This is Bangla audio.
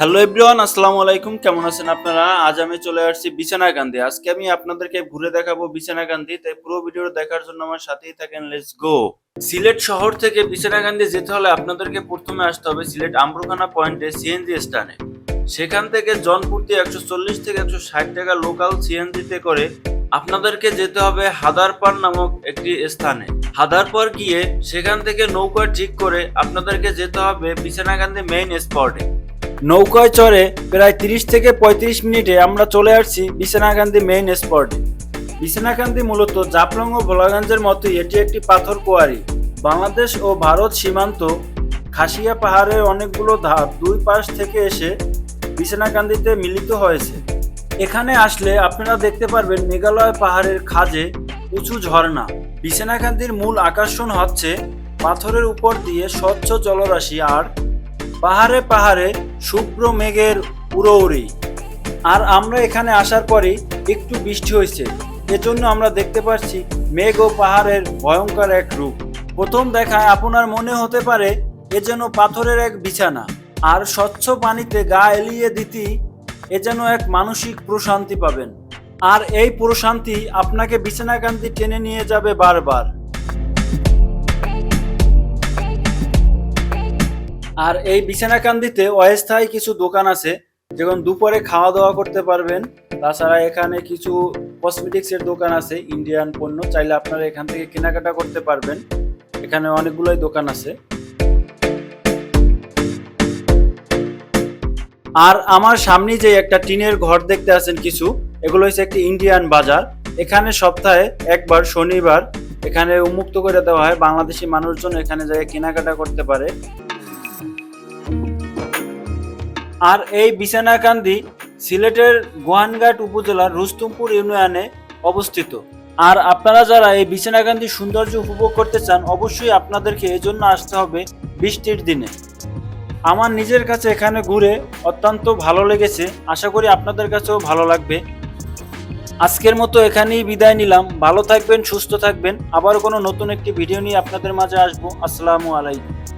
হ্যালো এভরিওয়ান, আসসালামু আলাইকুম। কেমন আছেন আপনারা? আজ আমি চলে আসছি বিছানা বিছানাকান্দি আজকে আমি আপনাদেরকে ঘুরে দেখাবো বিছানা বিছানাকান্দি তাই পুরো ভিডিও দেখার জন্য আমার সাথেই থাকেন। লেটস গো সিলেট শহর থেকে বিছানা বিছানাকান্দি যেতে হলে আপনাদেরকে প্রথমে আসতে হবে সিলেট আম্রখানা পয়েন্টে সিএনজি স্থানে। সেখান থেকে জনপ্রতি একশো চল্লিশ থেকে একশো ষাট টাকা লোকাল সিএনজিতে করে আপনাদেরকে যেতে হবে হাদারপার নামক একটি স্থানে। হাদারপার গিয়ে সেখান থেকে নৌকা ঠিক করে আপনাদেরকে যেতে হবে বিছানাকান্দি মেইন স্পটে নৌকায় চড়ে প্রায় তিরিশ থেকে পঁয়ত্রিশ মিনিটে আমরা চলে আসছি বিছানাকান্দি মেইন স্পটে বিছানাকান্দি মূলত জাফলং ও ভোলাগঞ্জের মতোই এটি একটি পাথর কোয়ারি। বাংলাদেশ ও ভারত সীমান্ত খাসিয়া পাহাড়ের অনেকগুলো ধাপ দুই পাশ থেকে এসে বিছানাকান্দিতে মিলিত হয়েছে। এখানে আসলে আপনারা দেখতে পারবেন মেঘালয় পাহাড়ের খাজে উঁচু ঝর্ণা। বিছানাকান্দির মূল আকর্ষণ হচ্ছে পাথরের উপর দিয়ে স্বচ্ছ জলরাশি আর পাহাড়ে পাহাড়ে শুভ্র মেঘের উড়ৌড়ি আর আমরা এখানে আসার পরেই একটু বৃষ্টি হয়েছে। এজন্য আমরা দেখতে পাচ্ছি মেঘ ও পাহাড়ের ভয়ঙ্কর এক রূপ। প্রথম দেখায় আপনার মনে হতে পারে এ যেন পাথরের এক বিছানা। আর স্বচ্ছ পানিতে গা এলিয়ে দিতেই এ যেন এক মানসিক প্রশান্তি পাবেন। আর এই প্রশান্তি আপনাকে বিছানাকান্তি টেনে নিয়ে যাবে বারবার। আর এই বিছানাকান্দিতে অস্থায়ী কিছু দোকান আছে, যেমন দুপুরে খাওয়া দাওয়া করতে পারবেন। তাছাড়া এখানে কিছু কসমেটিক্স এর দোকান আছে, ইন্ডিয়ান পণ্য, চাইলে আপনারা এখান থেকে কেনাকাটা করতে পারবেন। এখানে অনেকগুলোই দোকান আছে। আর আমার সামনে যে একটা টিনের ঘর দেখতে আছেন কিছু, এগুলো হচ্ছে একটি ইন্ডিয়ান বাজার। এখানে সপ্তাহে একবার শনিবার এখানে উন্মুক্ত করে দেওয়া হয়। বাংলাদেশি মানুষজন এখানে যায় কেনাকাটা করতে পারে। আর এই বিছানাকান্দি সিলেটের গোয়ানঘাট উপজেলার রুস্তুমপুর ইউনিয়নে অবস্থিত। আর আপনারা যারা এই বিছানাকান্দি সৌন্দর্য উপভোগ করতে চান, অবশ্যই আপনাদেরকে এজন্য আসতে হবে বৃষ্টির দিনে। আমার নিজের কাছে এখানে ঘুরে অত্যন্ত ভালো লেগেছে। আশা করি আপনাদের কাছেও ভালো লাগবে। আজকের মতো এখানেই বিদায় নিলাম। ভালো থাকবেন, সুস্থ থাকবেন। আবার কোনো নতুন একটি ভিডিও নিয়ে আপনাদের মাঝে আসব। আসসালামু আলাইকুম।